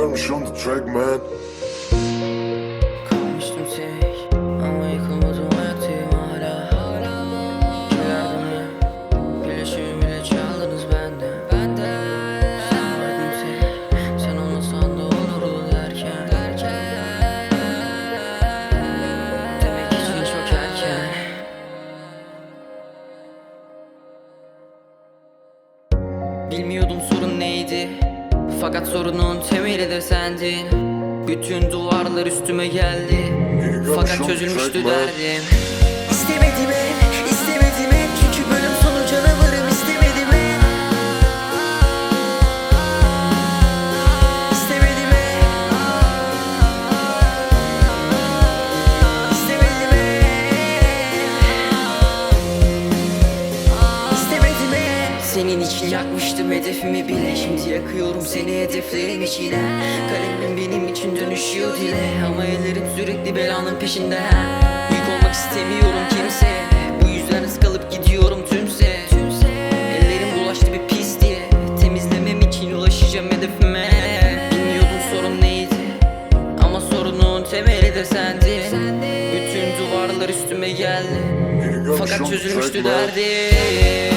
gelmiş on the track man. Kalmıştım tek ama yıkılmadım ayaktayım hala Yardım Güleşimi bile çaldınız benden Benden. Sen vardın tek Sen olmasan da olurdu derken. Demek için çok erken. Bilmiyordum sorun neydi Fakat sorunun temeli de sendin. Bütün duvarlar üstüme geldi. Fakat çözülmüştü derdim. İstemedim Senin için yakmıştım hedefimi bile. Şimdi yakıyorum seni hedeflerim içine. Kalemim benim için dönüşüyor dile. Ama ellerim sürekli belanın peşinde. Yük olmak istemiyorum kimseye Bu yüzden ıskalıp gidiyorum tümse. Ellerim bulaştı bir pis diye. Temizlemem için ulaşacağım hedefime. Bilmiyordum sorun neydi. Ama sorunun temeli de sendin Bütün duvarlar üstüme geldi. Fakat çözülmüştü derdim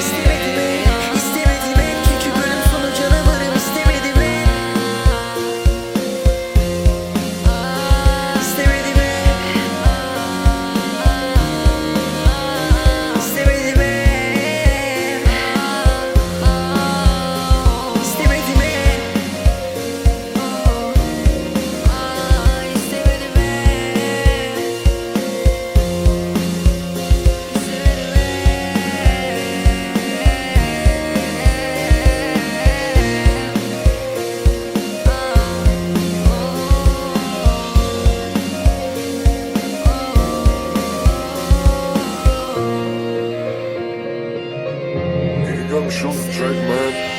Biri gelmiş on the track man